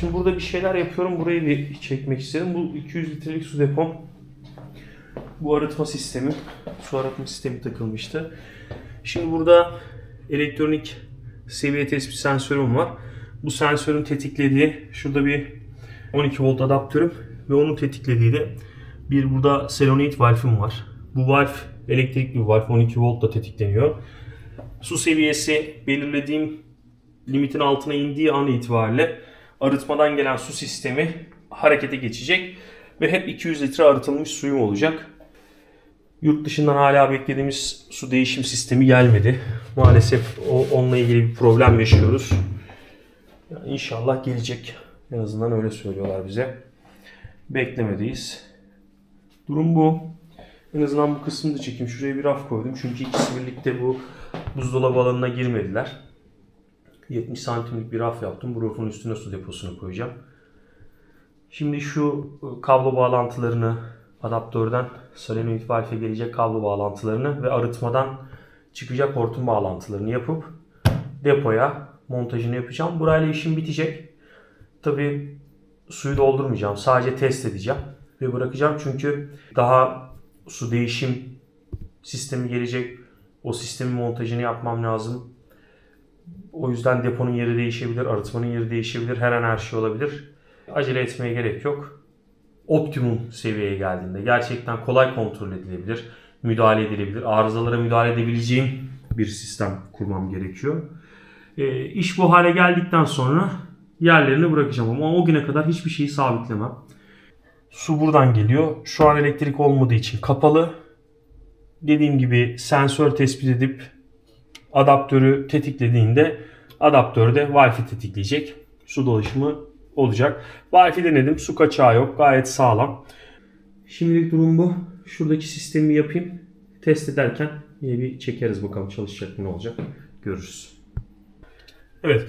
Şimdi burada bir şeyler yapıyorum. Burayı bir çekmek istedim. Bu 200 litrelik su depom. Bu arıtma sistemi, su arıtma sistemi takılmıştı. Şimdi burada elektronik seviye tespit sensörüm var. Bu sensörün tetiklediği şurada bir 12 volt adaptörüm ve onun tetiklediği de bir burada selenoid valfim var. Bu valf elektrikli bir valf 12 voltla tetikleniyor. Su seviyesi belirlediğim limitin altına indiği an itibariyle arıtmadan gelen su sistemi harekete geçecek ve hep 200 litre arıtılmış suyum olacak. Yurt dışından hala beklediğimiz su değişim sistemi gelmedi. Maalesef o, onunla ilgili bir problem yaşıyoruz. Yani inşallah gelecek. En azından öyle söylüyorlar bize. Beklemedeyiz. Durum bu. En azından bu kısmını da çekeyim. Şuraya bir raf koydum. Çünkü ikisi birlikte bu buzdolabı alanına girmediler. 70 santimlik bir raf yaptım. Bu rafın üstüne su deposunu koyacağım. Şimdi şu e, kablo bağlantılarını adaptörden solenoid valve gelecek kablo bağlantılarını ve arıtmadan çıkacak hortum bağlantılarını yapıp depoya montajını yapacağım. Burayla işim bitecek. Tabi suyu doldurmayacağım. Sadece test edeceğim ve bırakacağım çünkü daha su değişim sistemi gelecek. O sistemin montajını yapmam lazım. O yüzden deponun yeri değişebilir, arıtmanın yeri değişebilir, her an her şey olabilir. Acele etmeye gerek yok. Optimum seviyeye geldiğinde gerçekten kolay kontrol edilebilir, müdahale edilebilir, arızalara müdahale edebileceğim bir sistem kurmam gerekiyor. E, iş bu hale geldikten sonra yerlerini bırakacağım ama o güne kadar hiçbir şeyi sabitlemem. Su buradan geliyor. Şu an elektrik olmadığı için kapalı. Dediğim gibi sensör tespit edip adaptörü tetiklediğinde adaptör de Wi-Fi tetikleyecek. Su dolaşımı olacak. Wi-Fi denedim. Su kaçağı yok. Gayet sağlam. Şimdilik durum bu. Şuradaki sistemi yapayım. Test ederken yine bir çekeriz bakalım çalışacak mı ne olacak. Görürüz. Evet.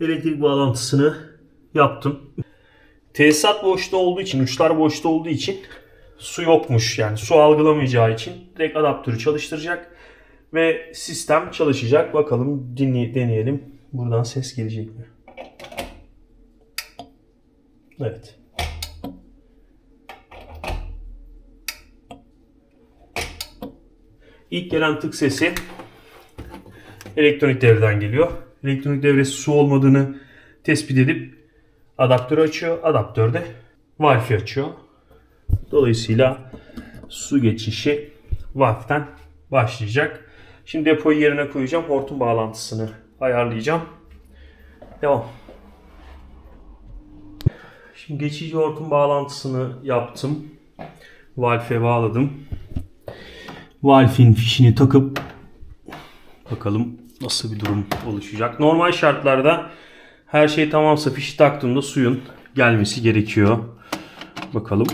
Elektrik bağlantısını yaptım. Tesisat boşta olduğu için, uçlar boşta olduğu için su yokmuş. Yani su algılamayacağı için direkt adaptörü çalıştıracak ve sistem çalışacak. Bakalım dinley deneyelim. Buradan ses gelecek mi? Evet. İlk gelen tık sesi elektronik devreden geliyor. Elektronik devresi su olmadığını tespit edip adaptörü açıyor. Adaptör de açıyor. Dolayısıyla su geçişi Wi-Fi'den başlayacak. Şimdi depoyu yerine koyacağım. Hortum bağlantısını ayarlayacağım. Devam. Şimdi geçici hortum bağlantısını yaptım. Valve'e bağladım. Valve'in fişini takıp bakalım nasıl bir durum oluşacak. Normal şartlarda her şey tamamsa fişi taktığımda suyun gelmesi gerekiyor. Bakalım.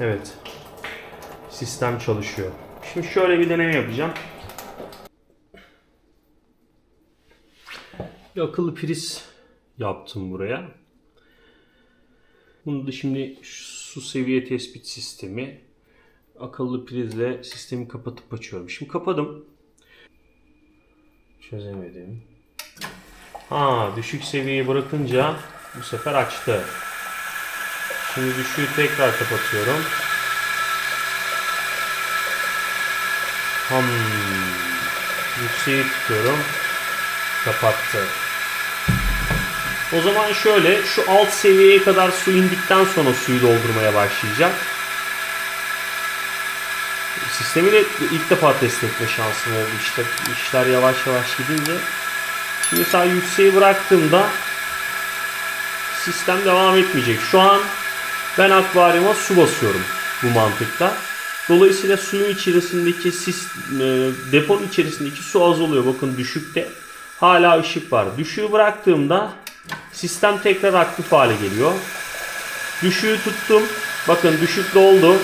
Evet. Sistem çalışıyor. Şimdi şöyle bir deneme yapacağım. Bir akıllı priz yaptım buraya. Bunu da şimdi su seviye tespit sistemi akıllı prizle sistemi kapatıp açıyorum. Şimdi kapadım. Çözemedim. Ha düşük seviyeyi bırakınca bu sefer açtı. Şimdi düşüğü tekrar kapatıyorum. Hmm. Yükseği tutuyorum. Kapattı. O zaman şöyle şu alt seviyeye kadar su indikten sonra suyu doldurmaya başlayacak. Sistemi de ilk defa test etme şansım oldu işte. işler yavaş yavaş gidince. Şimdi mesela yükseği bıraktığımda sistem devam etmeyecek. Şu an ben akvaryuma su basıyorum bu mantıkta. Dolayısıyla suyun içerisindeki sis, e, deponun içerisindeki su azalıyor. Bakın düşükte hala ışık var. Düşüğü bıraktığımda sistem tekrar aktif hale geliyor. Düşüğü tuttum. Bakın düşük doldu.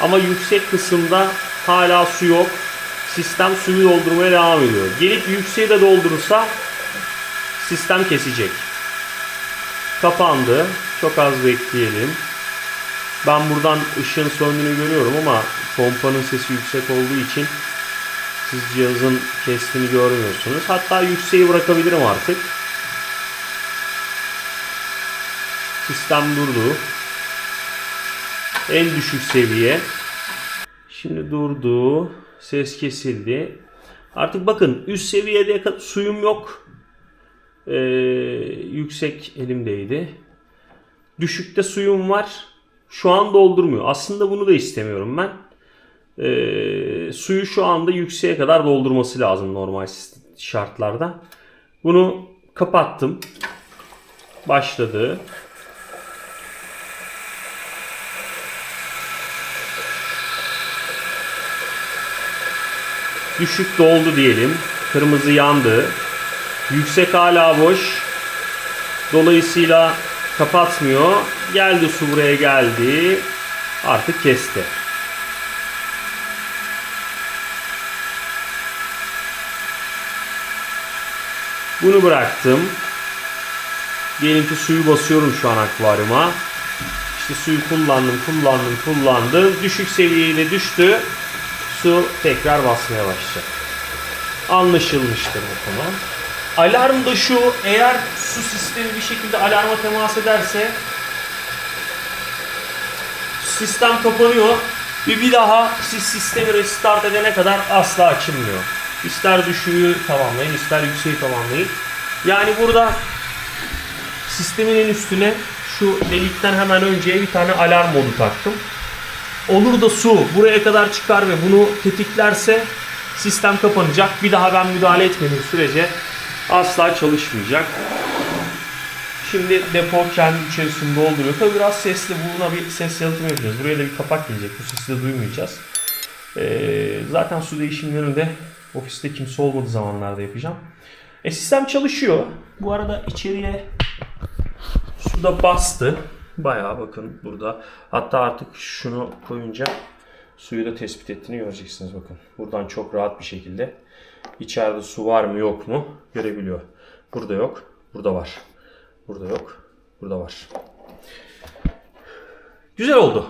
Ama yüksek kısımda hala su yok. Sistem suyu doldurmaya devam ediyor. Gelip yükseği de doldurursa sistem kesecek. Kapandı. Çok az bekleyelim. Ben buradan ışığın söndüğünü görüyorum ama pompanın sesi yüksek olduğu için Siz cihazın kestiğini görmüyorsunuz. Hatta yükseği bırakabilirim artık. Sistem durdu. En düşük seviye. Şimdi durdu. Ses kesildi. Artık bakın üst seviyede suyum yok. Ee, yüksek elimdeydi. Düşükte suyum var. Şu an doldurmuyor. Aslında bunu da istemiyorum ben. Ee, suyu şu anda yükseğe kadar doldurması lazım normal şartlarda. Bunu kapattım. Başladı. Düşük doldu diyelim. Kırmızı yandı. Yüksek hala boş. Dolayısıyla kapatmıyor. Geldi su buraya geldi. Artık kesti. Bunu bıraktım. Diyelim ki suyu basıyorum şu an akvaryuma. İşte suyu kullandım, kullandım, kullandım. Düşük seviyeye düştü. Su tekrar basmaya başlayacak. Anlaşılmıştır bu konu. Alarm da şu, eğer su sistemi bir şekilde alarma temas ederse sistem kapanıyor ve bir daha siz sistemi restart edene kadar asla açılmıyor. İster düşüğü tamamlayın, ister yükseği tamamlayın. Yani burada sistemin en üstüne şu delikten hemen önceye bir tane alarm modu taktım. Olur da su buraya kadar çıkar ve bunu tetiklerse sistem kapanacak. Bir daha ben müdahale etmediğim sürece asla çalışmayacak. Şimdi depo kendi içerisinde dolduruyor. Tabii biraz sesli. Buna bir ses yalıtımı yapacağız. Buraya da bir kapak gelecek. Bu sesi de duymayacağız. Ee, zaten su değişimlerini de ofiste kimse olmadığı zamanlarda yapacağım. E, sistem çalışıyor. Bu arada içeriye su da bastı. Bayağı bakın burada. Hatta artık şunu koyunca suyu da tespit ettiğini göreceksiniz bakın. Buradan çok rahat bir şekilde içeride su var mı yok mu görebiliyor. Burada yok. Burada var. Burada yok. Burada var. Güzel oldu.